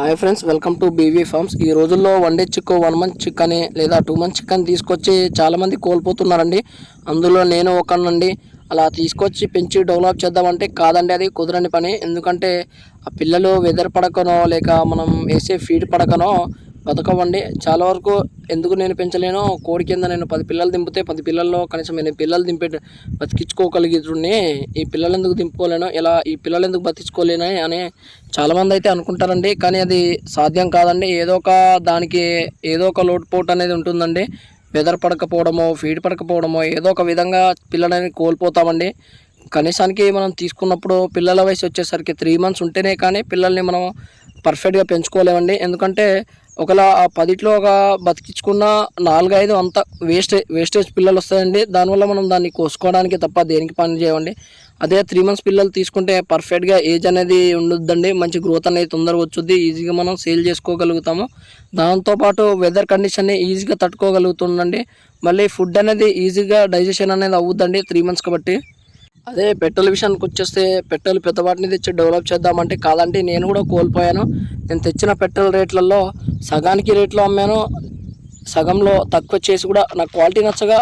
Hi friends welcome to BV farms ఈ రోజుల్లో one day chick one month chicken లేదా two month chicken తీసుకొచ్చి చాలామంది కోల్పోతున్నారండి. అందులో నేను ఒకనండి అలా తీసుకొచ్చి పెంచి డెవలప్ చేద్దామంటే కాదండి అది కుదరని పని. ఎందుకంటే ఆ పిల్లలు వెదర్ పడకనో లేక మనం వేసే ఫీడ్ పడకనో బతకవండి చాలా వరకు ఎందుకు నేను పెంచలేను కోడి కింద నేను పది పిల్లలు దింపితే పది పిల్లల్లో కనీసం నేను పిల్లలు దింపే బతికించుకోగలిగితుడిని ఈ పిల్లలు ఎందుకు దింపుకోలేను ఇలా ఈ పిల్లలు ఎందుకు బతికించుకోలేను అని చాలామంది అయితే అనుకుంటారండి. కానీ అది సాధ్యం కాదండి. ఏదో ఒక దానికి ఏదో ఒక లోటుపోటు అనేది ఉంటుందండి. వెదర్ పడకపోవడమో ఫీడ్ పడకపోవడమో ఏదో ఒక విధంగా పిల్లలని కోల్పోతామండి. కనీసానికి మనం తీసుకున్నప్పుడు పిల్లల వయసు వచ్చేసరికి త్రీ మంత్స్ ఉంటేనే కానీ పిల్లల్ని మనం పర్ఫెక్ట్గా పెంచుకోలేమండి. ఎందుకంటే ఒకలా ఆ పదిట్లో ఒక బతికించుకున్న నాలుగైదు అంత వేస్ట్ వేస్టేజ్ పిల్లలు వస్తాయండి. దానివల్ల మనం దాన్ని కోసుకోవడానికి తప్ప దేనికి పని చేయండి అదే త్రీ మంత్స్ పిల్లలు తీసుకుంటే పర్ఫెక్ట్గా ఏజ్ అనేది ఉండొద్దండి. మంచి గ్రోత్ అనేది తొందరగా వచ్చుద్ది. ఈజీగా మనం సేల్ చేసుకోగలుగుతాము. దాంతోపాటు వెదర్ కండిషన్ని ఈజీగా తట్టుకోగలుగుతుందండి మళ్ళీ ఫుడ్ అనేది ఈజీగా డైజెషన్ అనేది అవుద్దండి త్రీ మంత్స్ కాబట్టి. అదే పెట్రోల్ విషయానికి వచ్చేస్తే పెట్రోల్ పెద్దవాటిని తెచ్చి డెవలప్ చేద్దామంటే కాదంటే నేను కూడా కోల్పోయాను. నేను తెచ్చిన పెట్రోల్ రేట్లలో సగానికి రేట్లో అమ్మాను. సగంలో తక్కువ చేసి కూడా నాకు క్వాలిటీ నచ్చగా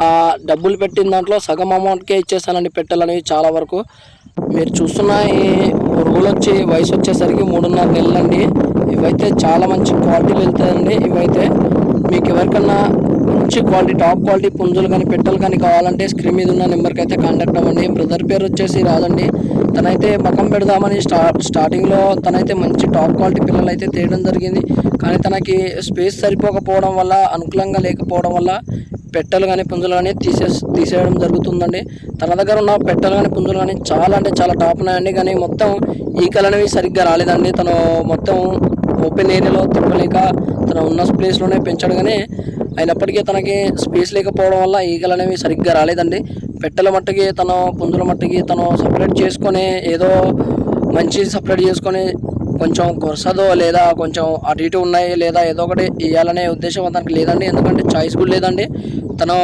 ఆ, డబ్బులు పెట్టిన దాంట్లో సగం అమౌంట్కే ఇచ్చేసానండి పెట్రోల్ అనేవి చాలా వరకు. మీరు చూస్తున్న ఈ పురుగులు వచ్చి వయసు వచ్చేసరికి మూడున్నర నెలలండి. ఇవైతే చాలా మంచి క్వాలిటీలు వెళ్తాయండి ఇవైతే మీకు ఎవరికన్నా మంచి క్వాలిటీ టాప్ క్వాలిటీ పుంజులు కానీ పెట్టెలు కానీ కావాలంటే స్క్రీన్ మీద ఉన్న నెంబర్కి అయితే కాంటాక్ట్ అవ్వండి. బ్రదర్ పేరు వచ్చేసి రాదండి. తనైతే మకం పెడదామని స్టా స్టార్టింగ్లో తనైతే మంచి టాప్ క్వాలిటీ పిల్లలు అయితే తేయడం జరిగింది. కానీ తనకి స్పేస్ సరిపోకపోవడం వల్ల అనుకూలంగా లేకపోవడం వల్ల పెట్టెలు కానీ పుంజులు కానీ తీసే తీసేయడం జరుగుతుందండి. తన దగ్గర ఉన్న పెట్టెలు కానీ పుంజులు కానీ చాలా అంటే చాలా టాప్ ఉన్నాయండి. కానీ మొత్తం ఈకలు అనేవి సరిగ్గా రాలేదండి. తను మొత్తం ఓపెన్ ఏరియాలో తిప్పలేక తన ఉన్న ప్లేస్లోనే పెంచాడు కానీ అయినప్పటికీ తనకి స్పేస్ లేకపోవడం వల్ల ఈగలు అనేవి సరిగ్గా రాలేదండి. పెట్టెల మట్టుకి తను పుంజుల మట్టుకి తను సపరేట్ చేసుకొని ఏదో మంచి సపరేట్ చేసుకొని కొంచెం కొరసదో లేదా కొంచెం అటు ఇటు ఉన్నాయి లేదా ఏదో ఒకటి ఇవ్వాలనే ఉద్దేశం తనకి లేదండి. ఎందుకంటే చాయిస్ కూడా లేదండి. తను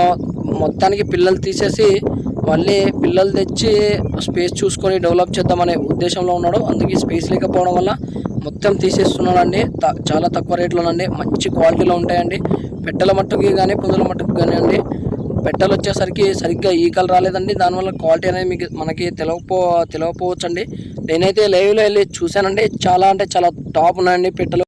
మొత్తానికి పిల్లలు తీసేసి మళ్ళీ పిల్లలు తెచ్చి స్పేస్ చూసుకొని డెవలప్ చేద్దామనే ఉద్దేశంలో ఉన్నాడు. అందుకే స్పేస్ లేకపోవడం వల్ల మొత్తం తీసేస్తున్నాడండి త- చాలా తక్కువ రేట్లోనండి మంచి క్వాలిటీలో ఉంటాయండి. పెట్టెల మట్టుకి కానీ పుంజుల మట్టుకు కానీ అండి. పెట్టెలు వచ్చేసరికి సరిగ్గా ఈకలు రాలేదండి. దానివల్ల క్వాలిటీ అనేది మీకు మనకి తెలవపో తెలవపోవచ్చండి. నేనైతే లైవ్లో వెళ్ళి చూశానండి. చాలా అంటే చాలా టాప్ ఉన్నాయండి పెట్టెలు.